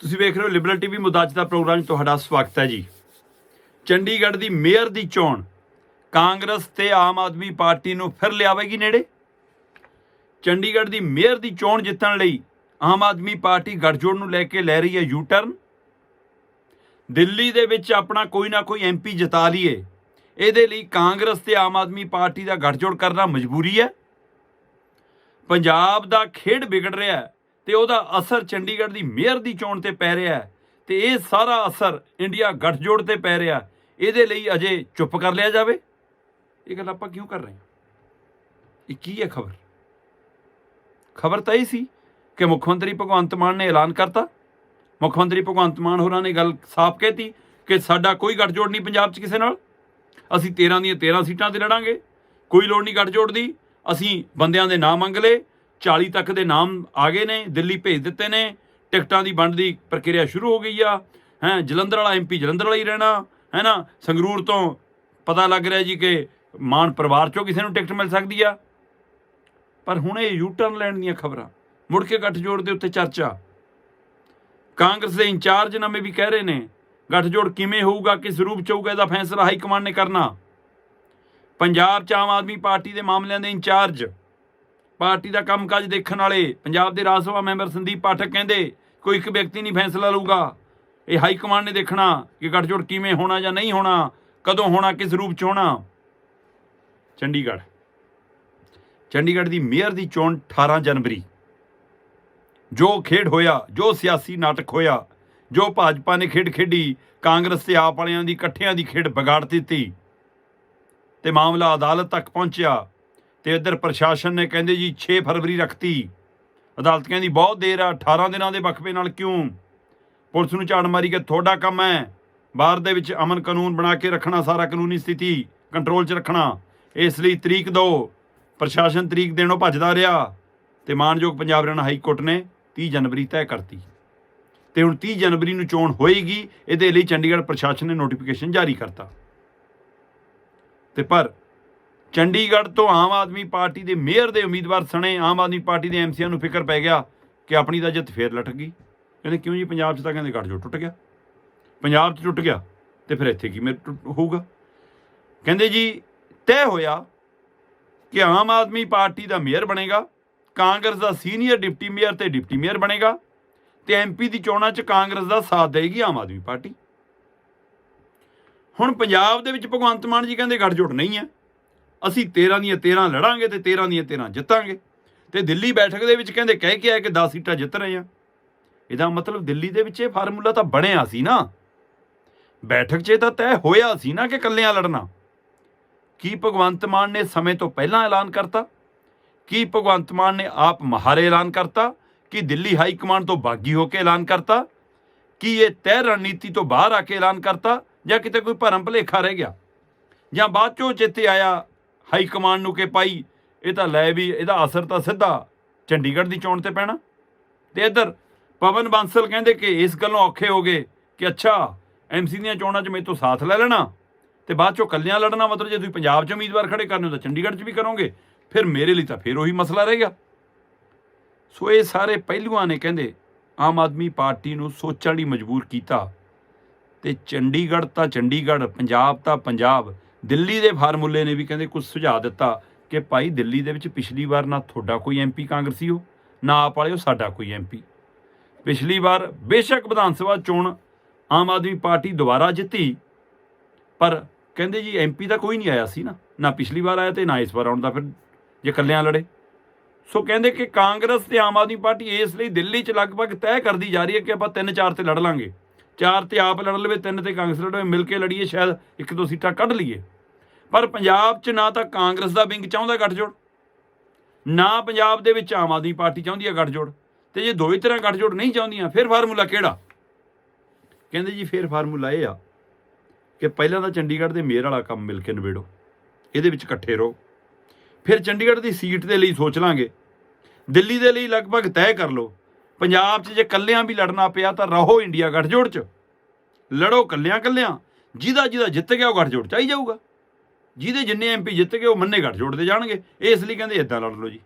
ਤੁਸੀਂ ਵੇਖ ਰਹੇ ਹੋ ਲਿਬਰਲ ਟੀਵੀ ਮੁੱਦਾ ਅੱਜ ਦਾ ਪ੍ਰੋਗਰਾਮ 'ਚ ਤੁਹਾਡਾ ਸਵਾਗਤ ਹੈ ਜੀ। ਚੰਡੀਗੜ੍ਹ ਦੀ ਮੇਅਰ ਦੀ ਚੋਣ, ਕਾਂਗਰਸ ਤੇ ਆਮ ਆਦਮੀ ਪਾਰਟੀ ਨੂੰ ਫਿਰ ਲਿਆਵੇਗੀ ਨੇੜੇ? ਚੰਡੀਗੜ੍ਹ ਦੀ ਮੇਅਰ ਦੀ ਚੋਣ ਜਿੱਤਣ ਲਈ ਆਮ ਆਦਮੀ ਪਾਰਟੀ ਗੱਠਜੋੜ ਨੂੰ ਲੈ ਕੇ ਲੈ ਰਹੀ ਹੈ ਯੂ ਟਰਨ ਦਿੱਲੀ ਦੇ ਵਿੱਚ ਆਪਣਾ ਕੋਈ ਨਾ ਕੋਈ ਐਮਪੀ ਜਿਤਾ ਲਈਏ। ਇਹਦੇ ਲਈ ਕਾਂਗਰਸ ਤੇ ਆਮ ਆਦਮੀ ਪਾਰਟੀ ਦਾ ਗੱਠਜੋੜ ਕਰਨਾ ਮਜਬੂਰੀ ਹੈ। ਪੰਜਾਬ ਦਾ ਖੇਡ ਵਿਗੜ ਰਿਹਾ ਹੈ। ਤੇ ਉਹਦਾ ਅਸਰ ਚੰਡੀਗੜ੍ਹ ਦੀ ਮੇਅਰ ਦੀ ਚੋਣ ਤੇ ਪੈ ਰਿਹਾ ਹੈ ਤੇ ਇਹ ਸਾਰਾ ਅਸਰ ਇੰਡੀਆ ਗੱਠਜੋੜ ਤੇ ਪੈ ਰਿਹਾ। ਇਹਦੇ ਲਈ ਅਜੇ ਚੁੱਪ ਕਰ ਲਿਆ ਜਾਵੇ। ਇਹ ਗੱਲ ਆਪਾਂ ਕਿਉਂ ਕਰ ਰਹੇ ਹਾਂ? ਇਹ ਕੀ ਹੈ ਖਬਰ? ਖਬਰ ਤਾਂ ਇਹ ਸੀ ਕਿ ਮੁੱਖ ਮੰਤਰੀ ਭਗਵੰਤ ਮਾਨ ਨੇ ਐਲਾਨ ਕਰਤਾ। ਮੁੱਖ ਮੰਤਰੀ ਭਗਵੰਤ ਮਾਨ ਹੋਰਾਂ ਨੇ ਗੱਲ ਸਾਫ਼ ਕਹਿਤੀ ਕਿ ਸਾਡਾ ਕੋਈ ਗੱਠਜੋੜ ਨਹੀਂ ਪੰਜਾਬ 'ਚ ਕਿਸੇ ਨਾਲ। ਅਸੀਂ 13 ਦੀਆਂ 13 ਸੀਟਾਂ ਤੇ ਲੜਾਂਗੇ। ਕੋਈ ਲੋੜ ਨਹੀਂ ਗੱਠਜੋੜ ਦੀ। ਅਸੀਂ ਬੰਦਿਆਂ ਦੇ ਨਾਂ ਮੰਗ ਲਏ। 40 ਤੱਕ ਦੇ ਨਾਮ ਆ ਗਏ ਨੇ, ਦਿੱਲੀ ਭੇਜ ਦਿੱਤੇ ਨੇ, ਟਿਕਟਾਂ ਦੀ ਵੰਡ ਦੀ ਪ੍ਰਕਿਰਿਆ ਸ਼ੁਰੂ ਹੋ ਗਈ ਆ, ਹੈ, ਜਲੰਧਰ ਵਾਲਾ ਐਮਪੀ ਜਲੰਧਰ ਵਾਲਾ ਹੀ ਰਹਿਣਾ ਹੈ ਨਾ ਸੰਗਰੂਰ ਤੋਂ ਪਤਾ ਲੱਗ ਰਿਹਾ ਜੀ ਕਿ ਮਾਨ ਪਰਿਵਾਰ ਚੋਂ ਕਿਸੇ ਨੂੰ ਟਿਕਟ ਮਿਲ ਸਕਦੀ ਆ। ਪਰ ਹੁਣ ਇਹ ਯੂ ਟਰਨ ਲੈਣ ਦੀਆਂ ਖਬਰਾਂ, ਮੁੜ ਕੇ ਗੱਠਜੋੜ ਦੇ ਉੱਤੇ ਚਰਚਾ। ਕਾਂਗਰਸ ਦੇ ਇੰਚਾਰਜ ਨਵੇਂ ਵੀ ਕਹਿ ਰਹੇ ਨੇ, ਗੱਠਜੋੜ ਕਿਵੇਂ ਹੋਊਗਾ, ਕਿਸ ਰੂਪ ਚ ਹੋਊਗਾ, ਇਹਦਾ ਫੈਸਲਾ ਹਾਈ ਕਮਾਂਡ ਨੇ ਕਰਨਾ। ਪੰਜਾਬ ਚ ਆਮ ਆਦਮੀ ਪਾਰਟੀ ਦੇ ਮਾਮਲਿਆਂ ਦੇ ਇੰਚਾਰਜ ਪਾਰਟੀ ਦਾ ਕੰਮਕਾਜ ਦੇਖਣ ਵਾਲੇ ਪੰਜਾਬ ਦੇ ਰਾਜ ਸਭਾ ਮੈਂਬਰ ਸੰਦੀਪ ਪਾਠਕ ਕਹਿੰਦੇ, ਕੋਈ ਇੱਕ ਵਿਅਕਤੀ ਨਹੀਂ ਫੈਸਲਾ ਲਊਗਾ। ਇਹ ਹਾਈ ਕਮਾਂਡ ਨੇ ਦੇਖਣਾ ਕਿ ਗੱਠਜੋੜ ਕਿਵੇਂ ਹੋਣਾ ਜਾਂ ਨਹੀਂ ਹੋਣਾ, ਕਦੋਂ ਹੋਣਾ, ਕਿਸ ਰੂਪ ਚ ਹੋਣਾ। ਚੰਡੀਗੜ੍ਹ। ਚੰਡੀਗੜ੍ਹ ਦੀ ਮੇਅਰ ਦੀ ਚੋਣ 18 ਜਨਵਰੀ। ਜੋ ਖੇਡ ਹੋਇਆ, ਜੋ ਸਿਆਸੀ ਨਾਟਕ ਹੋਇਆ, ਜੋ ਭਾਜਪਾ ਨੇ ਖੇਡ ਖੇਡੀ, ਕਾਂਗਰਸ ਤੇ ਆਪ ਵਾਲਿਆਂ ਦੀ ਇਕੱਠਿਆਂ ਦੀ ਖੇਡ ਵਿਗਾੜ ਦਿੱਤੀ ਤੇ ਮਾਮਲਾ ਅਦਾਲਤ ਤੱਕ ਪਹੁੰਚਿਆ। ਤੇ ਇੱਧਰ ਪ੍ਰਸ਼ਾਸਨ ਨੇ ਕਹਿੰਦੇ ਜੀ 6 ਫਰਵਰੀ ਰੱਖਤੀ। ਅਦਾਲਤ ਕਹਿੰਦੀ ਬਹੁਤ ਦੇਰ ਆ 18 ਦਿਨਾਂ ਦੇ ਵਕਫੇ ਨਾਲ ਕਿਉਂ? ਪੁਲਿਸ ਨੂੰ ਝਾੜ ਮਾਰੀ ਕਿ ਤੁਹਾਡਾ ਕੰਮ ਹੈ। ਬਾਹਰ ਦੇ ਵਿੱਚ ਅਮਨ ਕਾਨੂੰਨ ਬਣਾ ਕੇ ਰੱਖਣਾ, ਸਾਰਾ ਕਾਨੂੰਨੀ ਸਥਿਤੀ ਕੰਟਰੋਲ 'ਚ ਰੱਖਣਾ। ਇਸ ਲਈ ਤਰੀਕ ਦਿਓ ਪ੍ਰਸ਼ਾਸਨ ਤਰੀਕ ਦੇਣੋਂ ਭੱਜਦਾ ਰਿਹਾ ਤੇ ਮਾਨਯੋਗ ਪੰਜਾਬ ਹਰਿਆਣਾ ਹਾਈ ਕੋਰਟ ਨੇ 30 ਜਨਵਰੀ ਤੈਅ ਕਰਤੀ। ਤੇ ਹੁਣ 30 ਜਨਵਰੀ ਨੂੰ ਚੋਣ ਹੋਏਗੀ, ਇਹਦੇ ਲਈ ਚੰਡੀਗੜ੍ਹ ਪ੍ਰਸ਼ਾਸਨ ਨੇ ਨੋਟੀਫਿਕੇਸ਼ਨ ਜਾਰੀ ਕਰਤਾ। ਤੇ ਪਰ ਚੰਡੀਗੜ੍ਹ ਤੋਂ ਆਮ ਆਦਮੀ ਪਾਰਟੀ ਦੇ ਮੇਅਰ ਦੇ ਉਮੀਦਵਾਰ ਸਣੇ ਆਮ ਆਦਮੀ ਪਾਰਟੀ ਦੇ ਐਮਸੀਆਂ ਨੂੰ ਫਿਕਰ ਪੈ ਗਿਆ ਕਿ ਆਪਣੀ ਤਾਂ ਜਿੱਤ ਫੇਰ ਲਟਕ ਗਈ। ਕਹਿੰਦੇ ਕਿਉਂ ਜੀ, ਪੰਜਾਬ 'ਚ ਤਾਂ ਕਹਿੰਦੇ ਗੱਠਜੋੜ ਟੁੱਟ ਗਿਆ। ਪੰਜਾਬ 'ਚ ਟੁੱਟ ਗਿਆ ਤੇ ਫਿਰ ਇੱਥੇ ਕੀ ਮੇਰ ਹੋਊਗਾ? ਕਹਿੰਦੇ ਜੀ, ਤੈਅ ਹੋਇਆ ਕਿ ਆਮ ਆਦਮੀ ਪਾਰਟੀ ਦਾ ਮੇਅਰ ਬਣੇਗਾ, ਕਾਂਗਰਸ ਦਾ ਸੀਨੀਅਰ ਡਿਪਟੀ ਮੇਅਰ ਤੇ ਡਿਪਟੀ ਮੇਅਰ ਬਣੇਗਾ ਤੇ ਐਮਪੀ ਦੀ ਚੋਣਾਂ 'ਚ ਕਾਂਗਰਸ ਦਾ ਸਾਥ ਦੇਗੀ ਆਮ ਆਦਮੀ ਪਾਰਟੀ। ਹੁਣ ਪੰਜਾਬ ਦੇ ਵਿੱਚ ਭਗਵੰਤ ਮਾਨ ਜੀ ਕਹਿੰਦੇ ਗੱਠਜੋੜ ਨਹੀਂ ਹੈ। ਅਸੀਂ 13 ਦੀਆਂ 13 ਲੜਾਂਗੇ ਤੇ 13 ਦੀਆਂ 13 ਜਿੱਤਾਂਗੇ। ਤੇ ਦਿੱਲੀ ਬੈਠਕ ਦੇ ਵਿੱਚ ਕਹਿੰਦੇ ਕਹਿ ਕੇ ਆਏ ਕਿ 10 ਸੀਟਾਂ ਜਿੱਤ ਰਹੇ ਆ ਇਹਦਾ ਮਤਲਬ ਦਿੱਲੀ ਦੇ ਵਿੱਚ ਇਹ ਫਾਰਮੂਲਾ ਤਾਂ ਬਣਿਆ ਸੀ ਨਾ। ਬੈਠਕ 'ਚ ਇਹ ਤਾਂ ਤੈਅ ਹੋਇਆ ਸੀ ਨਾ ਕਿ ਕੱਲਿਆਂ ਲੜਨਾ। ਕੀ ਭਗਵੰਤ ਮਾਨ ਨੇ ਸਮੇਂ ਤੋਂ ਪਹਿਲਾਂ ਐਲਾਨ ਕਰਤਾ? ਕੀ ਭਗਵੰਤ ਮਾਨ ਨੇ ਆਪ ਮਹਾਰੇ ਐਲਾਨ ਕਰਤਾ? ਕੀ ਦਿੱਲੀ ਹਾਈ ਕਮਾਂਡ ਤੋਂ ਬਾਗੀ ਹੋ ਕੇ ਐਲਾਨ ਕਰਤਾ? ਕੀ ਇਹ ਤੈਅ ਰਣਨੀਤੀ ਤੋਂ ਬਾਹਰ ਆ ਕੇ ਐਲਾਨ ਕਰਤਾ? ਜਾਂ ਕਿਤੇ ਕੋਈ ਭਰਮ ਭਲੇਖਾ ਰਹਿ ਗਿਆ? ਜਾਂ ਬਾਅਦ ਚੋਂ ਚੇਤੇ ਆਇਆ ਹਾਈ ਕਮਾਂਡ ਨੂੰ ਕਿ ਭਾਈ, ਇਹ ਤਾਂ ਲੈ ਵੀ, ਇਹਦਾ ਅਸਰ ਤਾਂ ਸਿੱਧਾ ਚੰਡੀਗੜ੍ਹ ਦੀ ਚੋਣ ਤੇ ਪੈਣਾ। ਤੇ ਇੱਧਰ, ਪਵਨ ਬਾਂਸਲ ਕਹਿੰਦੇ ਕਿ ਇਸ ਗੱਲੋਂ ਔਖੇ ਹੋ ਗਏ ਕਿ ਅੱਛਾ ਐਮਸੀ ਦੀਆਂ ਚੋਣਾਂ 'ਚ ਮੇਰੇ ਤੋਂ ਸਾਥ ਲੈ ਲੈਣਾ। ਤੇ ਬਾਅਦ ਚੋਂ ਕੱਲਿਆਂ ਲੜਨਾ ਮਤਲਬ ਜੇ ਤੁਸੀਂ ਪੰਜਾਬ 'ਚ ਉਮੀਦਵਾਰ ਖੜੇ ਕਰਨੇ ਹੋ ਤਾਂ ਚੰਡੀਗੜ੍ਹ 'ਚ ਵੀ ਕਰੋਗੇ, ਫਿਰ ਮੇਰੇ ਲਈ ਤਾਂ ਫਿਰ ਉਹੀ ਮਸਲਾ ਰਹੇਗਾ ਸੋ ਇਹ ਸਾਰੇ ਪਹਿਲੂਆਂ ਨੇ ਕਹਿੰਦੇ, ਆਮ ਆਦਮੀ ਪਾਰਟੀ ਨੂੰ ਸੋਚਣ ਲਈ ਮਜਬੂਰ ਕੀਤਾ। ਤੇ ਚੰਡੀਗੜ੍ਹ ਤਾਂ ਚੰਡੀਗੜ੍ਹ, ਪੰਜਾਬ ਤਾਂ ਪੰਜਾਬ। ਦਿੱਲੀ ਦੇ ਫਾਰਮੂਲੇ ਨੇ ਵੀ ਕਹਿੰਦੇ ਕੁਝ ਸੁਝਾਅ ਦਿੱਤਾ ਕਿ ਭਾਈ ਦਿੱਲੀ ਦੇ ਵਿੱਚ ਪਿਛਲੀ ਵਾਰ ਨਾ ਤੁਹਾਡਾ ਕੋਈ ਐਮਪੀ ਕਾਂਗਰਸੀ ਹੋ ਨਾ ਆਪ ਵਾਲਿਓ ਸਾਡਾ ਕੋਈ ਐਮਪੀ ਪਿਛਲੀ ਵਾਰ ਬੇਸ਼ੱਕ ਵਿਧਾਨ ਸਭਾ ਚੋਣ ਆਮ ਆਦਮੀ ਪਾਰਟੀ ਦੁਬਾਰਾ ਜਿੱਤੀ, ਪਰ ਕਹਿੰਦੇ ਜੀ ਐਮਪੀ ਦਾ ਕੋਈ ਨਹੀਂ ਆਇਆ ਸੀ ਨਾ ਨਾ ਪਿਛਲੀ ਵਾਰ ਆਇਆ ਤੇ ਨਾ ਇਸ ਵਾਰ ਆਉਣ ਦਾ ਫਿਰ ਜੇ ਇਕੱਲਿਆਂ ਲੜੇ। ਸੋ ਕਹਿੰਦੇ ਕਿ ਕਾਂਗਰਸ ਤੇ ਆਮ ਆਦਮੀ ਪਾਰਟੀ ਇਸ ਲਈ ਦਿੱਲੀ 'ਚ ਲਗਭਗ ਤੈਅ ਕਰਦੀ ਜਾ ਰਹੀ ਹੈ ਕਿ ਆਪਾਂ ਤਿੰਨ ਚਾਰ ਤੇ ਲੜ ਲਾਂਗੇ। ਚਾਰ ਤੇ ਆਪ ਲੜ ਲਵੇ, ਤਿੰਨ ਤੇ ਕਾਂਗਰਸ ਲੜਵੇ ਮਿਲ ਕੇ ਲੜੀਏ ਸ਼ਾਇਦ ਇੱਕ ਦੋ ਸੀਟਾਂ ਕੱਢ ਲਈਏ। ਪਰ ਪੰਜਾਬ 'ਚ ਨਾ ਤਾਂ ਕਾਂਗਰਸ ਦਾ ਵਿੰਗ ਚਾਹੁੰਦਾ ਗੱਠਜੋੜ, ਨਾ ਪੰਜਾਬ ਦੇ ਵਿੱਚ ਆਮ ਆਦਮੀ ਪਾਰਟੀ ਚਾਹੁੰਦੀ ਹੈ ਗੱਠਜੋੜ, ਤੇ ਜੇ ਦੋਈ ਤਰ੍ਹਾਂ ਗੱਠਜੋੜ ਨਹੀਂ ਚਾਹੁੰਦੀਆਂ, ਫਿਰ ਫਾਰਮੂਲਾ ਕਿਹੜਾ? ਕਹਿੰਦੇ ਜੀ, ਫਿਰ ਫਾਰਮੂਲਾ ਇਹ ਆ ਕਿ ਪਹਿਲਾਂ ਤਾਂ ਚੰਡੀਗੜ੍ਹ ਦੇ ਮੇਅਰ ਵਾਲਾ ਕੰਮ ਮਿਲ ਕੇ ਨਿਬੇੜੋ, ਇਹਦੇ ਵਿੱਚ ਇਕੱਠੇ ਰਹੋ। ਫਿਰ ਚੰਡੀਗੜ੍ਹ ਦੀ ਸੀਟ ਦੇ ਲਈ ਸੋਚ ਲਾਂਗੇ, ਦਿੱਲੀ ਦੇ ਲਈ ਲਗਭਗ ਤੈਅ ਕਰ ਲਓ ਪੰਜਾਬ 'ਚ ਜੇ ਕੱਲਿਆਂ ਵੀ ਲੜਨਾ ਪਿਆ ਤਾਂ ਰਹੋ ਇੰਡੀਆ ਗੱਠਜੋੜ 'ਚ। ਲੜੋ ਕੱਲਿਆਂ ਕੱਲਿਆਂ ਜਿਹਦਾ ਜਿਹਦਾ ਜਿੱਤ ਗਿਆ ਉਹ ਗੱਠਜੋੜ 'ਚ ਆਈ ਜਾਊਗਾ। ਜਿਹਦੇ ਜਿੰਨੇ ਐਮਪੀ ਜਿੱਤ ਗਏ ਉਹ ਮੰਨੇ ਗੱਠਜੋੜ ਦੇ ਜਾਣਗੇ। ਇਸ ਲਈ ਕਹਿੰਦੇ ਇਦਾਂ ਲੜ ਲਓ ਜੀ।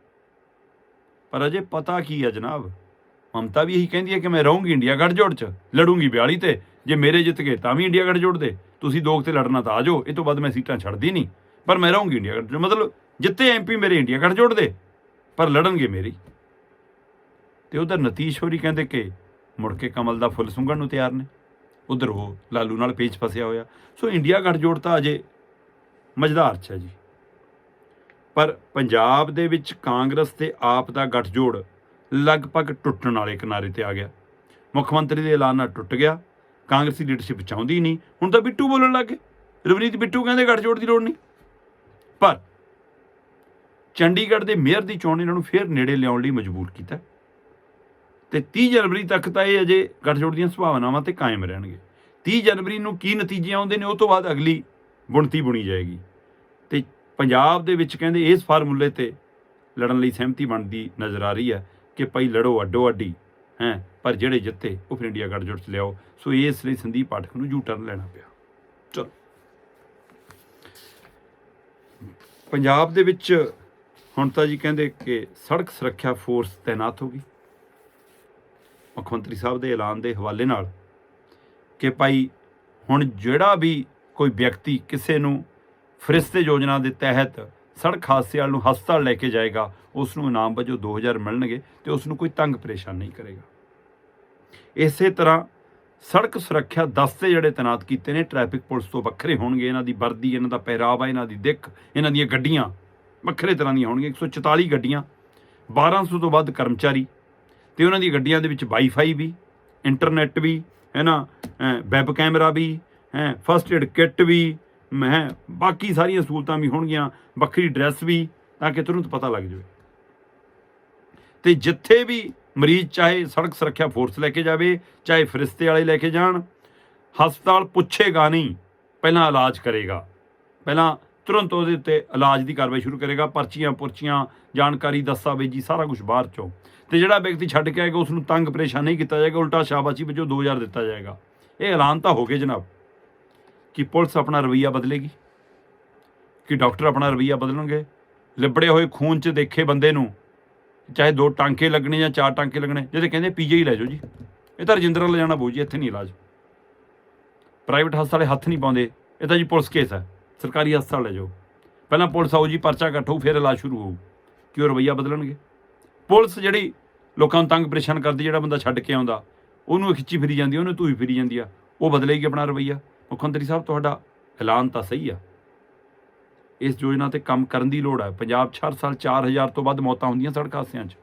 ਪਰ ਅਜੇ ਪਤਾ ਕੀ ਹੈ ਜਨਾਬ, ਮਮਤਾ ਵੀ ਇਹੀ ਕਹਿੰਦੀ ਹੈ ਕਿ ਮੈਂ ਰਹੂੰਗੀ ਇੰਡੀਆ ਗੱਠਜੋੜ 'ਚ, ਲੜੂੰਗੀ 42 ਤੇ। ਜੇ ਮੇਰੇ ਜਿੱਤ ਗਏ ਤਾਂ ਵੀ ਇੰਡੀਆ ਗੱਠਜੋੜ ਦੇ। ਤੁਸੀਂ ਦੋ ਤੇ ਲੜਨਾ ਤਾਂ ਆ ਜਾਓ, ਇਹ ਤੋਂ ਬਾਅਦ ਮੈਂ ਸੀਟਾਂ ਛੱਡਦੀ ਨਹੀਂ। ਪਰ ਮੈਂ ਰਹੂੰਗੀ ਇੰਡੀਆ ਗੱਠਜੋੜ, ਮਤਲਬ ਜਿੱਤੇ ਐਮਪੀ ਮੇਰੇ ਇੰਡੀਆ ਗੱਠਜੋੜ ਦੇ, ਪਰ ਲੜਨਗੇ ਮੇਰੀ ਤੇ ਉਧਰ ਨਤੀਸ਼ ਹੋਰੀ ਕਹਿੰਦੇ ਕਿ ਮੁੜ ਕੇ ਕਮਲ ਦਾ ਫੁੱਲ ਸੁੰਘਣ ਨੂੰ ਤਿਆਰ ਨੇ। ਉਧਰ ਉਹ ਲਾਲੂ ਨਾਲ ਪੇਚ ਫਸਿਆ ਹੋਇਆ। ਸੋ ਇੰਡੀਆ ਗੱਠਜੋੜ ਤਾਂ ਅਜੇ ਮਜ਼ਦਾਰ ਚ ਹੈ ਜੀ। ਪਰ ਪੰਜਾਬ ਦੇ ਵਿੱਚ ਕਾਂਗਰਸ ਤੇ ਆਪ ਦਾ ਗੱਠਜੋੜ ਲਗਭਗ ਟੁੱਟਣ ਵਾਲੇ ਕਿਨਾਰੇ ਤੇ ਆ ਗਿਆ। ਮੁੱਖ ਮੰਤਰੀ ਦੇ ਐਲਾਨ ਨਾਲ ਟੁੱਟ ਗਿਆ। ਕਾਂਗਰਸੀ ਲੀਡਰਸ਼ਿਪ ਚਾਹੁੰਦੀ ਨਹੀਂ। ਹੁਣ ਤਾਂ ਬਿੱਟੂ ਬੋਲਣ ਲੱਗੇ ਰਵਨੀਤ ਬਿੱਟੂ ਕਹਿੰਦੇ ਗੱਠਜੋੜ ਦੀ ਲੋੜ ਨਹੀਂ। ਪਰ ਚੰਡੀਗੜ੍ਹ ਦੇ ਮੇਅਰ ਦੀ ਚੋਣ ਇਹਨਾਂ ਨੂੰ ਫੇਰ ਨੇੜੇ ਲਿਆਉਣ ਲਈ ਮਜਬੂਰ ਕੀਤਾ। ਤੇ 30 ਜਨਵਰੀ ਤੱਕ ਤਾਂ ਇਹ ਅਜੇ ਗੱਠਜੋੜ ਦੀਆਂ ਸੰਭਾਵਨਾਵਾਂ ਤੇ ਕਾਇਮ ਰਹਿਣਗੇ। 30 ਜਨਵਰੀ ਨੂੰ ਕੀ ਨਤੀਜੇ ਆਉਂਦੇ ਨੇ, ਉਹ ਤੋਂ ਬਾਅਦ ਅਗਲੀ ਬੁਣਤੀ ਬੁਣੀ ਜਾਏਗੀ। ਤੇ ਪੰਜਾਬ ਦੇ ਵਿੱਚ ਕਹਿੰਦੇ ਇਸ ਫਾਰਮੂਲੇ ਤੇ ਲੜਨ ਲਈ ਸਹਿਮਤੀ ਬਣਦੀ ਨਜ਼ਰ ਆ ਰਹੀ ਹੈ ਕਿ ਭਾਈ ਲੜੋ ਅੱਡੋ ਅੱਡੀ, ਹੈ, ਪਰ ਜਿਹੜੇ ਜਿੱਤੇ, ਉਹ ਫਿਰ ਇੰਡੀਆ ਗੱਠਜੋੜ ਚ ਲਿਆਓ। ਸੋ ਇਸ ਲਈ ਸੰਦੀਪ ਪਾਠਕ ਨੂੰ ਯੂ ਲੈਣਾ ਪਿਆ। ਚਲੋ। ਪੰਜਾਬ ਦੇ ਵਿੱਚ ਹੁਣ ਤਾਂ ਜੀ ਕਹਿੰਦੇ ਕਿ ਸੜਕ ਸੁਰੱਖਿਆ ਫੋਰਸ ਤਾਇਨਾਤ ਹੋ ਗਈ। ਮੁੱਖ ਮੰਤਰੀ ਸਾਹਿਬ ਦੇ ਐਲਾਨ ਦੇ ਹਵਾਲੇ ਨਾਲ ਕਿ ਭਾਈ ਹੁਣ ਜਿਹੜਾ ਵੀ ਕੋਈ ਵਿਅਕਤੀ ਕਿਸੇ ਨੂੰ ਫਰਿਸ਼ਤੇ ਯੋਜਨਾ ਦੇ ਤਹਿਤ ਸੜਕ ਹਾਦਸੇ ਵਾਲ ਨੂੰ ਹਸਪਤਾਲ ਲੈ ਕੇ ਜਾਏਗਾ ਉਸ ਨੂੰ ਇਨਾਮ ਵਜੋਂ 2000 ਮਿਲਣਗੇ ਤੇ ਉਸ ਨੂੰ ਕੋਈ ਤੰਗ ਪਰੇਸ਼ਾਨ ਨਹੀਂ ਕਰੇਗਾ। ਇਸੇ ਤਰ੍ਹਾਂ ਸੜਕ ਸੁਰੱਖਿਆ ਦਸਤੇ ਜਿਹੜੇ ਤੈਨਾਤ ਕੀਤੇ ਨੇ, ਟ੍ਰੈਫਿਕ ਪੁਲਿਸ ਤੋਂ ਵੱਖਰੇ ਹੋਣਗੇ, ਇਹਨਾਂ ਦੀ ਵਰਦੀ, ਇਹਨਾਂ ਦਾ ਪਹਿਰਾਵਾ, ਇਹਨਾਂ ਦੀ ਦਿੱਖ, ਇਹਨਾਂ ਦੀਆਂ ਗੱਡੀਆਂ ਵੱਖਰੇ ਤਰ੍ਹਾਂ ਦੀਆਂ ਹੋਣਗੀਆਂ 144 ਗੱਡੀਆਂ 1200 ਤੋਂ ਵੱਧ ਕਰਮਚਾਰੀ ਤੇ ਉਹਨਾਂ ਦੀ ਗੱਡੀਆਂ ਦੇ ਵਿੱਚ ਵਾਈਫਾਈ ਵੀ ਇੰਟਰਨੈਟ ਵੀ, ਹੈ ਨਾ ਵੈਬ ਕੈਮਰਾ ਵੀ, ਹੈ ਫਸਟ ਏਡ ਕਿੱਟ ਵੀ ਹੈ, ਬਾਕੀ ਸਾਰੀਆਂ ਸਹੂਲਤਾਂ ਵੀ ਹੋਣਗੀਆਂ, ਵੱਖਰੀ ਡਰੈਸ ਵੀ, ਤਾਂ ਕਿ ਤੁਰੰਤ ਪਤਾ ਲੱਗ ਜਾਵੇ। ਤੇ ਜਿੱਥੇ ਵੀ ਮਰੀਜ਼ ਚਾਹੇ ਸੜਕ ਸੁਰੱਖਿਆ ਫੋਰਸ ਲੈ ਕੇ ਜਾਵੇ, ਚਾਹੇ ਫਰਿਸ਼ਤੇ ਵਾਲੇ ਲੈ ਕੇ ਜਾਣ, ਹਸਪਤਾਲ ਪੁੱਛੇਗਾ ਨਹੀਂ, ਪਹਿਲਾਂ ਇਲਾਜ ਕਰੇਗਾ। ਪਹਿਲਾਂ ਤੁਰੰਤ ਉਹਦੇ ਉੱਤੇ ਇਲਾਜ ਦੀ ਕਾਰਵਾਈ ਸ਼ੁਰੂ ਕਰੇਗਾ, ਪਰਚੀਆਂ, ਪੁਰਚੀਆਂ, ਜਾਣਕਾਰੀ ਦਸਤਾਵੇਜ਼ੀ ਸਾਰਾ ਕੁਝ ਬਾਹਰ ਚੋਂ। ਤੇ ਜਿਹੜਾ ਵਿਅਕਤੀ ਛੱਡ ਕੇ ਆਏਗਾ ਉਸ ਨੂੰ ਤੰਗ ਪਰੇਸ਼ਾਨ ਨਹੀਂ ਕੀਤਾ ਜਾਏਗਾ, ਉਲਟਾ ਸ਼ਾਬਾਸ਼ੀ ਵਜੋਂ 2000 ਦਿੱਤਾ ਜਾਏਗਾ। ਇਹ ਐਲਾਨ ਤਾਂ ਹੋ ਗਿਆ ਜਨਾਬ। ਕਿ ਪੁਲਿਸ ਆਪਣਾ ਰਵਈਆ ਬਦਲੇਗੀ? ਕਿ ਡਾਕਟਰ ਆਪਣਾ ਰਵਈਆ ਬਦਲਣਗੇ? ਲਿਬੜੇ ਹੋਏ ਖੂਨ 'ਚ ਦੇਖੇ ਬੰਦੇ ਨੂੰ, ਚਾਹੇ ਦੋ ਟਾਂਕੇ ਲੱਗਣੇ ਜਾਂ ਚਾਰ ਟਾਂਕੇ ਲੱਗਣੇ ਜਿਹਦੇ ਕਹਿੰਦੇ ਪੀਜੀ ਹੀ ਲੈ ਜਾਓ ਜੀ। ਇਹ ਤਾਂ ਰਜਿੰਦਰ ਲੈ ਜਾਣਾ ਬੂ ਜੀ, ਇੱਥੇ ਨਹੀਂ ਇਲਾਜ। ਪ੍ਰਾਈਵੇਟ ਹਸਪਤਾਲੇ ਹੱਥ ਨਹੀਂ ਪਾਉਂਦੇ। ਇਹ ਤਾਂ ਜੀ ਪੁਲਿਸ ਕੇਸ ਹੈ। ਸਰਕਾਰੀ ਹਸਪਤਾਲ ਲੈ ਜਾਓ। ਪਹਿਲਾਂ ਪੁਲਿਸ ਆਊ ਜੀ, ਪਰਚਾ ਕੱਟੂ, ਫਿਰ ਇਲਾਜ ਸ਼ੁਰੂ ਹੋਊ। ਕਿ ਉਹ ਰਵਈਆ ਬਦਲਣਗੇ? ਪੁਲਿਸ ਜਿਹੜੀ ਲੋਕਾਂ ਨੂੰ ਤੰਗ ਪਰੇਸ਼ਾਨ ਕਰਦੀ, ਜਿਹੜਾ ਬੰਦਾ ਛੱਡ ਕੇ ਆਉਂਦਾ, ਉਹਨੂੰ ਖਿੱਚੀ ਫਿਰੀ ਜਾਂਦੀ, ਉਹਨੂੰ ਧੂਈ ਫਿਰੀ ਜਾਂਦੀ ਆ। ਉਹ ਬਦਲੇਗੀ ਆਪਣਾ ਰਵਈਆ। ਮੁੱਖ ਮੰਤਰੀ ਸਾਹਿਬ, ਤੁਹਾਡਾ ਐਲਾਨ ਤਾਂ ਸਹੀ ਆ। ਇਸ ਯੋਜਨਾ ਤੇ ਕੰਮ ਕਰਨ ਦੀ ਲੋੜ ਹੈ ਪੰਜਾਬ 'ਚ ਹਰ ਸਾਲ 4000 ਤੋਂ ਵੱਧ ਮੌਤਾਂ ਹੁੰਦੀਆਂ ਸੜਕ ਹਾਦਸਿਆਂ 'ਚ।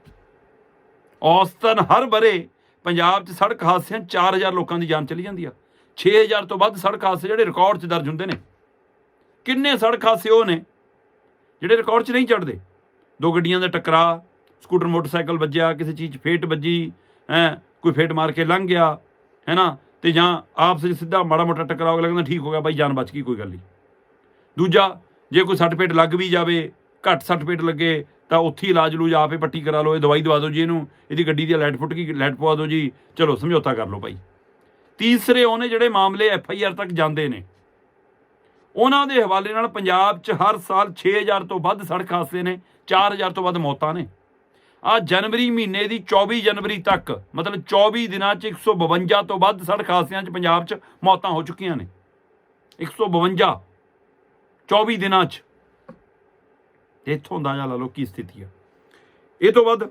ਔਸਤਨ ਹਰ ਬਰੇ ਪੰਜਾਬ 'ਚ ਸੜਕ ਹਾਦਸਿਆਂ 'ਚ 4000 ਲੋਕਾਂ ਦੀ ਜਾਨ ਚਲੀ ਜਾਂਦੀ ਆ। 6000 ਤੋਂ ਵੱਧ ਸੜਕ ਹਾਦਸੇ ਜਿਹੜੇ ਰਿਕਾਰਡ 'ਚ ਦਰਜ ਹੁੰਦੇ ਨੇ। ਕਿੰਨੇ ਸੜਕ ਹਾਦਸੇ ਉਹ ਨੇ, ਜਿਹੜੇ ਰਿਕਾਰਡ 'ਚ ਨਹੀਂ ਚੜਦੇ ਦੋ ਗੱਡੀਆਂ ਦਾ ਟਕਰਾ, ਸਕੂਟਰ, ਮੋਟਰਸਾਈਕਲ ਵੱਜਿਆ, ਕਿਸੇ ਚੀਜ਼ 'ਚ ਫੇਟ ਵੱਜੀ, ਹੈ, ਕੋਈ ਫੇਟ ਮਾਰ ਕੇ ਲੰਘ ਗਿਆ ਹੈ ਨਾ ਤੇ ਜਾਂ ਆਪਸ ਵਿੱਚ ਸਿੱਧਾ ਮਾੜਾ ਮੋਟਾ ਟਕਰਾਅ ਹੋ ਗਿਆ, ਲੱਗਦਾ ਠੀਕ ਹੋ ਗਿਆ, ਬਾਈ ਜਾਨ ਬਚ ਗਈ, ਕੋਈ ਗੱਲ ਨਹੀਂ। ਦੂਜਾ, ਜੇ ਕੋਈ ਸੱਟ ਪੇਟ ਲੱਗ ਵੀ ਜਾਵੇ, ਘੱਟ ਸੱਟ ਪੇਟ ਲੱਗੇ, ਤਾਂ ਉੱਥੇ ਹੀ ਇਲਾਜ ਲੂਜ ਆਪੇ ਪੱਟੀ ਕਰਾ ਲਓ, ਇਹ ਦਵਾਈ ਦਵਾ ਦਿਓ ਜੀ ਇਹਨੂੰ, ਇਹਦੀ ਗੱਡੀ ਦੀ ਲਾਈਟ ਫੁੱਟ ਗਈ ਲਾਈਟ ਪਵਾ ਦਿਓ ਜੀ, ਚਲੋ ਸਮਝੌਤਾ ਕਰ ਲਓ ਭਾਈ ਤੀਸਰੇ ਉਹਨੇ ਜਿਹੜੇ ਮਾਮਲੇ ਐਫ ਆਈ ਆਰ ਤੱਕ ਜਾਂਦੇ ਨੇ ਉਹਨਾਂ ਦੇ ਹਵਾਲੇ ਨਾਲ ਪੰਜਾਬ 'ਚ ਹਰ ਸਾਲ 6000 ਤੋਂ ਵੱਧ ਸੜਕ ਹਾਦਸੇ ਨੇ 4000 ਤੋਂ ਵੱਧ ਮੌਤਾਂ ਨੇ। ਆ ਜਨਵਰੀ ਮਹੀਨੇ ਦੀ 24 ਜਨਵਰੀ ਤੱਕ, ਮਤਲਬ 24 ਦਿਨਾਂ 'ਚ 152 ਤੋਂ ਵੱਧ ਸੜਕ ਹਾਦਸਿਆਂ 'ਚ ਪੰਜਾਬ 'ਚ ਮੌਤਾਂ ਹੋ ਚੁੱਕੀਆਂ ਨੇ। 152 24 ਦਿਨਾਂ 'ਚ। ਇੱਥੋਂ ਦਾ ਅੰਦਾਜ਼ਾ ਲਾ ਲਓ ਕੀ ਸਥਿਤੀ ਆ। ਇਹ ਤੋਂ ਵੱਧ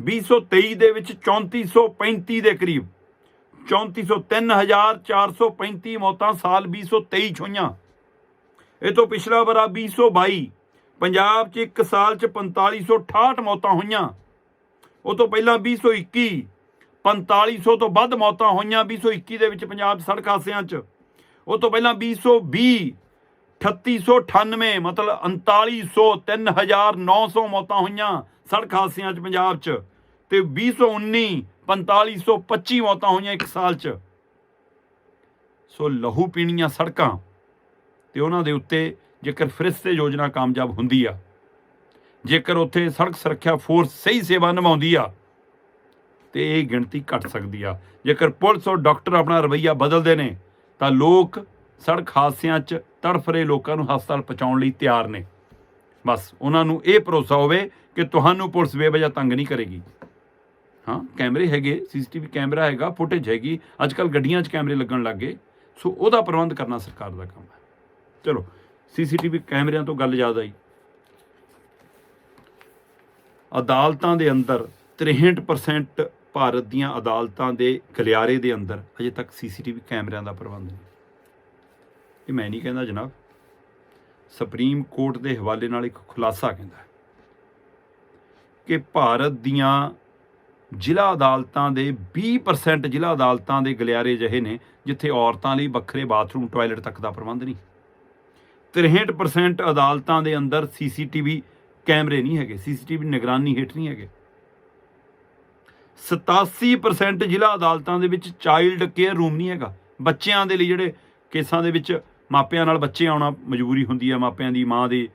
2023 ਦੇ ਵਿੱਚ 3435 ਦੇ ਕਰੀਬ 343435 ਮੌਤਾਂ ਸਾਲ 2023 ਚ ਹੋਈਆਂ ਇਹ ਤੋਂ ਪਿਛਲਾ ਵਰਾ 2022 ਪੰਜਾਬ 'ਚ ਇੱਕ ਸਾਲ 'ਚ 4568 ਮੌਤਾਂ ਹੋਈਆਂ। ਉਹ ਤੋਂ ਪਹਿਲਾਂ 2021 4500 ਤੋਂ ਵੱਧ ਮੌਤਾਂ ਹੋਈਆਂ 2021 ਦੇ ਵਿੱਚ ਪੰਜਾਬ 'ਚ ਸੜਕ ਹਾਦਸਿਆਂ 'ਚ। ਉਹ ਤੋਂ ਪਹਿਲਾਂ 2020 3898 ਮਤਲਬ 3900 3900 ਮੌਤਾਂ ਹੋਈਆਂ ਸੜਕ ਹਾਦਸਿਆਂ 'ਚ ਪੰਜਾਬ 'ਚ। ਤੇ 2019 4525 ਮੌਤਾਂ ਹੋਈਆਂ ਇੱਕ ਸਾਲ 'ਚ। ਸੋ ਲਹੂ ਪੀਣੀਆਂ ਸੜਕਾਂ ਤੇ ਉਹਨਾਂ ਦੇ ਉੱਤੇ ਜੇਕਰ ਫਰਿਸ਼ਤੇ ਯੋਜਨਾ ਕਾਮਯਾਬ ਹੁੰਦੀ ਆ, ਜੇਕਰ ਉੱਥੇ ਸੜਕ ਸੁਰੱਖਿਆ ਫੋਰਸ ਸਹੀ ਸੇਵਾ ਨਿਭਾਉਂਦੀ ਆ, ਤੇ ਇਹ ਗਿਣਤੀ ਘਟ ਸਕਦੀ ਆ। ਜੇਕਰ ਪੁਲਿਸ ਔਰ ਡਾਕਟਰ ਆਪਣਾ ਰਵੱਈਆ ਬਦਲਦੇ ਨੇ, ਤਾਂ ਲੋਕ ਸੜਕ ਹਾਦਸਿਆਂ 'ਚ ਤੜਫ ਰਹੇ ਲੋਕਾਂ ਨੂੰ ਹਸਪਤਾਲ ਪਹੁੰਚਾਉਣ ਲਈ ਤਿਆਰ ਨੇ। ਬਸ ਉਹਨਾਂ ਨੂੰ ਇਹ ਭਰੋਸਾ ਹੋਵੇ ਕਿ ਤੁਹਾਨੂੰ ਪੁਲਿਸ ਬੇਵਜ੍ਹਾ ਤੰਗ ਨਹੀਂ ਕਰੇਗੀ। ਹਾਂ, ਕੈਮਰੇ ਹੈਗੇ, ਸੀਸੀਟੀਵੀ ਕੈਮਰਾ ਹੈਗਾ, ਫੁਟੇਜ ਹੈਗੀ ਅੱਜ ਕੱਲ ਗੱਡੀਆਂ 'ਚ ਕੈਮਰੇ ਲੱਗਣ ਲੱਗ ਗਏ। ਸੋ ਉਹਦਾ ਪ੍ਰਬੰਧ ਕਰਨਾ ਸਰਕਾਰ ਦਾ ਕੰਮ ਹੈ। ਚਲੋ, ਸੀਸੀਟੀਵੀ ਕੈਮਰਿਆਂ ਤੋਂ ਗੱਲ ਯਾਦ ਆਈ। ਅਦਾਲਤਾਂ ਦੇ ਅੰਦਰ 63% ਭਾਰਤ ਦੀਆਂ ਅਦਾਲਤਾਂ ਦੇ ਗਲਿਆਰੇ ਦੇ ਅੰਦਰ ਅਜੇ ਤੱਕ ਸੀਸੀਟੀਵੀ ਕੈਮਰਿਆਂ ਦਾ ਪ੍ਰਬੰਧ ਨਹੀਂ। ਇਹ ਮੈਂ ਨਹੀਂ ਕਹਿੰਦਾ ਜਨਾਬ। ਸੁਪਰੀਮ ਕੋਰਟ ਦੇ ਹਵਾਲੇ ਨਾਲ ਇੱਕ ਖੁਲਾਸਾ ਕਹਿੰਦਾ ਕਿ ਭਾਰਤ ਦੀਆਂ ਜ਼ਿਲ੍ਹਾ ਅਦਾਲਤਾਂ ਦੇ 20% ਜ਼ਿਲ੍ਹਾ ਅਦਾਲਤਾਂ ਦੇ ਗਲਿਆਰੇ ਜਿਹੇ ਨੇ, ਜਿੱਥੇ ਔਰਤਾਂ ਲਈ ਵੱਖਰੇ ਬਾਥਰੂਮ, ਟਾਇਲਟ ਤੱਕ ਦਾ ਪ੍ਰਬੰਧ ਨਹੀਂ। 63% ਅਦਾਲਤਾਂ ਦੇ ਅੰਦਰ ਸੀਸੀਟੀਵੀ ਕੈਮਰੇ ਨਹੀਂ ਹੈਗੇ, ਸੀਸੀਟੀਵੀ ਨਿਗਰਾਨੀ ਹੇਠ ਨਹੀਂ ਹੈਗੇ। 87% ਜ਼ਿਲ੍ਹਾ ਅਦਾਲਤਾਂ ਦੇ ਵਿੱਚ ਚਾਈਲਡ ਕੇਅਰ ਰੂਮ ਨਹੀਂ ਹੈਗਾ। ਬੱਚਿਆਂ ਦੇ ਲਈ ਜਿਹੜੇ ਕੇਸਾਂ ਦੇ ਵਿੱਚ ਮਾਪਿਆਂ ਨਾਲ ਬੱਚੇ ਆਉਣਾ ਮਜਬੂਰੀ ਹੁੰਦੀ ਹੈ, ਮਾਪਿਆਂ ਦੀ ਮਾਂ ਦੇ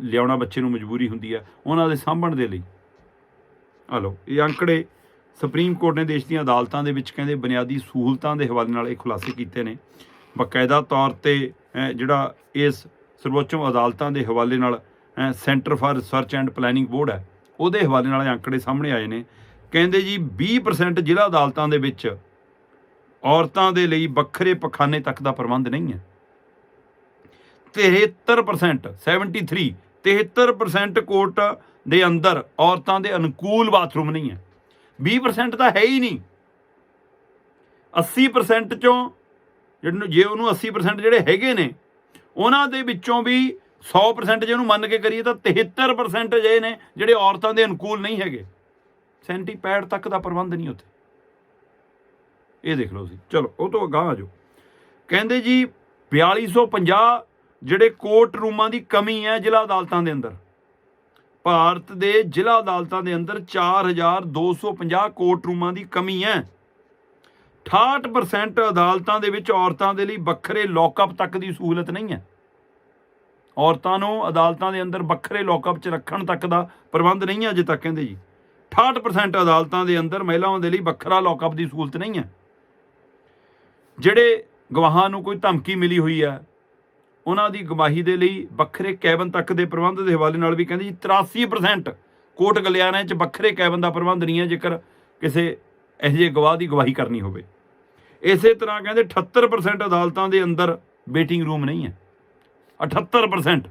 ਲਿਆਉਣਾ ਬੱਚੇ ਨੂੰ ਮਜਬੂਰੀ ਹੁੰਦੀ ਹੈ, ਉਹਨਾਂ ਦੇ ਸਾਂਭਣ ਦੇ ਲਈ। ਆ ਲਓ, ਇਹ ਅੰਕੜੇ ਸੁਪਰੀਮ ਕੋਰਟ ਨੇ ਦੇਸ਼ ਦੀਆਂ ਅਦਾਲਤਾਂ ਦੇ ਵਿੱਚ ਕਹਿੰਦੇ ਬੁਨਿਆਦੀ ਸਹੂਲਤਾਂ ਦੇ ਹਵਾਲੇ ਨਾਲ ਇਹ ਖੁਲਾਸੇ ਕੀਤੇ ਨੇ। ਬਕਾਇਦਾ ਤੌਰ ਤੇ ਜਿਹੜਾ ਇਸ ਸਰਵੋੱਚਮ ਅਦਾਲਤਾਂ ਦੇ ਹਵਾਲੇ ਨਾਲ centre for research and planning board ਹੈ, ਉਹਦੇ ਹਵਾਲੇ ਨਾਲ ਇਹ ਅੰਕੜੇ ਸਾਹਮਣੇ ਆਏ ਨੇ। ਕਹਿੰਦੇ ਜੀ 20% ਜ਼ਿਲ੍ਹਾ ਅਦਾਲਤਾਂ ਦੇ ਵਿੱਚ ਔਰਤਾਂ ਦੇ ਲਈ ਵੱਖਰੇ ਪਖਾਨੇ ਤੱਕ ਦਾ ਪ੍ਰਬੰਧ ਨਹੀਂ ਹੈ। 73% 73 73% ਕੋਰਟ ਦੇ ਅੰਦਰ ਔਰਤਾਂ ਦੇ ਅਨੁਕੂਲ ਬਾਥਰੂਮ ਨਹੀਂ ਹੈ। 20% ਤਾਂ ਹੈ ਹੀ ਨਹੀਂ। 80% ਚੋਂ ਜਿਹਨੂੰ ਜੇ ਉਹਨੂੰ 80% ਜਿਹੜੇ ਹੈਗੇ ਨੇ, ਉਹਨਾਂ ਦੇ ਵਿੱਚੋਂ ਵੀ 100% ਜੇ ਉਹਨੂੰ ਮੰਨ ਕੇ ਕਰੀਏ ਤਾਂ 73% ਜੇ ਨੇ ਜਿਹੜੇ ਔਰਤਾਂ ਦੇ ਅਨੁਕੂਲ ਨਹੀਂ ਹੈਗੇ। ਸੈਂਟੀਪੈਡ ਤੱਕ ਦਾ ਪ੍ਰਬੰਧ ਨਹੀਂ ਉੱਥੇ। ਇਹ ਦੇਖ ਲਓ ਤੁਸੀਂ। ਚਲੋ, ਉਹ ਤੋਂ ਅਗਾਂਹ ਆ ਜਾਓ। ਕਹਿੰਦੇ ਜੀ 4250 ਜਿਹੜੇ ਕੋਰਟ ਰੂਮਾਂ ਦੀ ਕਮੀ ਹੈ ਜ਼ਿਲ੍ਹਾ ਅਦਾਲਤਾਂ ਦੇ ਅੰਦਰ। ਭਾਰਤ ਦੇ ਜ਼ਿਲ੍ਹਾ ਅਦਾਲਤਾਂ ਦੇ ਅੰਦਰ 4250 ਕੋਰਟ ਰੂਮਾਂ ਦੀ ਕਮੀ ਹੈ। 68% ਅਦਾਲਤਾਂ ਦੇ ਵਿੱਚ ਔਰਤਾਂ ਦੇ ਲਈ ਵੱਖਰੇ ਲੌਕਅਪ ਤੱਕ ਦੀ ਸਹੂਲਤ ਨਹੀਂ ਹੈ। ਔਰਤਾਂ ਨੂੰ ਅਦਾਲਤਾਂ ਦੇ ਅੰਦਰ ਵੱਖਰੇ ਲੌਕਅਪ 'ਚ ਰੱਖਣ ਤੱਕ ਦਾ ਪ੍ਰਬੰਧ ਨਹੀਂ ਹੈ ਅਜੇ ਤੱਕ, ਕਹਿੰਦੇ ਜੀ। 68% ਅਦਾਲਤਾਂ ਦੇ ਅੰਦਰ ਮਹਿਲਾਵਾਂ ਦੇ ਲਈ ਵੱਖਰਾ ਲੌਕਅਪ ਦੀ ਸਹੂਲਤ ਨਹੀਂ ਹੈ। ਜਿਹੜੇ ਗਵਾਹਾਂ ਨੂੰ ਕੋਈ ਧਮਕੀ ਮਿਲੀ ਹੋਈ ਹੈ ਉਹਨਾਂ ਦੀ ਗਵਾਹੀ ਦੇ ਲਈ ਵੱਖਰੇ ਕੈਬਨ ਤੱਕ ਦੇ ਪ੍ਰਬੰਧ ਦੇ ਹਵਾਲੇ ਨਾਲ ਵੀ ਕਹਿੰਦੇ ਜੀ 83% ਕੋਟ ਗਲਿਆਰਿਆਂ 'ਚ ਵੱਖਰੇ ਕੈਬਨ ਦਾ ਪ੍ਰਬੰਧ ਨਹੀਂ ਹੈ, ਜੇਕਰ ਕਿਸੇ ਇਹੋ ਜਿਹੇ ਗਵਾਹ ਦੀ ਗਵਾਹੀ ਕਰਨੀ ਹੋਵੇ। ਇਸੇ ਤਰ੍ਹਾਂ ਕਹਿੰਦੇ 78% ਅਦਾਲਤਾਂ ਦੇ ਅੰਦਰ ਵੇਟਿੰਗ ਰੂਮ ਨਹੀਂ ਹੈ। 78%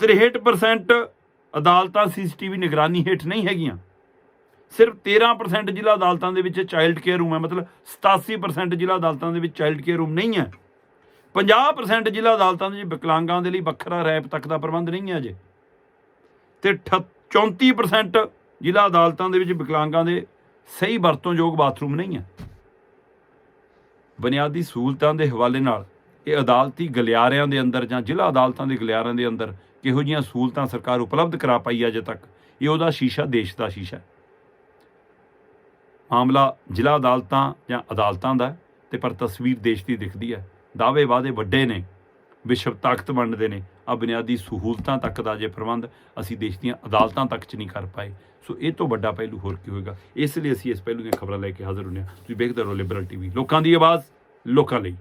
63% ਅਦਾਲਤਾਂ ਸੀਸੀਟੀਵੀ ਨਿਗਰਾਨੀ ਹੇਠ ਨਹੀਂ ਹੈਗੀਆਂ। ਸਿਰਫ 13% ਜ਼ਿਲ੍ਹਾ ਅਦਾਲਤਾਂ ਦੇ ਵਿੱਚ ਚਾਈਲਡ ਕੇਅਰ ਰੂਮ ਹੈ, ਮਤਲਬ 87% ਜ਼ਿਲ੍ਹਾ ਅਦਾਲਤਾਂ ਦੇ ਵਿੱਚ ਚਾਈਲਡ ਕੇਅਰ ਰੂਮ ਨਹੀਂ ਹੈ। 50% ਜ਼ਿਲ੍ਹਾ ਅਦਾਲਤਾਂ ਦੇ ਵਿੱਚ ਵਿਕਲਾਂਗਾਂ ਦੇ ਲਈ ਵੱਖਰਾ ਰੈਪ ਤੱਕ ਦਾ ਪ੍ਰਬੰਧ ਨਹੀਂ ਹੈ ਅਜੇ ਤੇ ਅਠ- 34% ਜ਼ਿਲ੍ਹਾ ਅਦਾਲਤਾਂ ਦੇ ਵਿੱਚ ਵਿਕਲਾਂਗਾਂ ਦੇ ਸਹੀ ਵਰਤੋਂਯੋਗ ਬਾਥਰੂਮ ਨਹੀਂ ਹੈ। ਬੁਨਿਆਦੀ ਸਹੂਲਤਾਂ ਦੇ ਹਵਾਲੇ ਨਾਲ ਇਹ ਅਦਾਲਤੀ ਗਲਿਆਰਿਆਂ ਦੇ ਅੰਦਰ ਜਾਂ ਜ਼ਿਲ੍ਹਾ ਅਦਾਲਤਾਂ ਦੇ ਗਲਿਆਰਿਆਂ ਦੇ ਅੰਦਰ ਕਿਹੋ ਜੀਆਂ ਸਹੂਲਤਾਂ ਸਰਕਾਰ ਉਪਲਬਧ ਕਰਾ ਪਾਈ ਅਜੇ ਤੱਕ, ਇਹ ਉਹਦਾ ਸ਼ੀਸ਼ਾ, ਦੇਸ਼ ਦਾ ਸ਼ੀਸ਼ਾ ਮਾਮਲਾ ਜ਼ਿਲ੍ਹਾ ਅਦਾਲਤਾਂ ਜਾਂ ਅਦਾਲਤਾਂ ਦਾ ਹੈ ਤੇ ਪਰ ਤਸਵੀਰ ਦੇਸ਼ ਦੀ ਦਿਖਦੀ ਹੈ। ਦਾਅਵੇ ਵਾਅਦੇ ਵੱਡੇ ਨੇ ਵਿਸ਼ਵ ਤਾਕਤ ਬਣਦੇ ਨੇ ਆ ਬੁਨਿਆਦੀ ਸਹੂਲਤਾਂ ਤੱਕ ਦਾ ਜੇ ਪ੍ਰਬੰਧ ਅਸੀਂ ਦੇਸ਼ ਦੀਆਂ ਅਦਾਲਤਾਂ ਤੱਕ ਚ ਨਹੀਂ ਕਰ ਪਾਏ। ਸੋ ਇਹ ਤੋਂ ਵੱਡਾ ਪਹਿਲੂ ਹੋਰ ਕੀ ਹੋਏਗਾ? ਇਸ ਲਈ ਅਸੀਂ ਇਸ ਪਹਿਲੂ ਦੀਆਂ ਖਬਰਾਂ ਲੈ ਕੇ ਹਾਜ਼ਰ ਹੁੰਦੇ ਹਾਂ। ਤੁਸੀਂ ਵੇਖਦੇ ਰਹੋ ਲਿਬਰਲ ਟੀਵੀ ਲੋਕਾਂ ਦੀ ਆਵਾਜ਼, ਲੋਕਾਂ ਲਈ।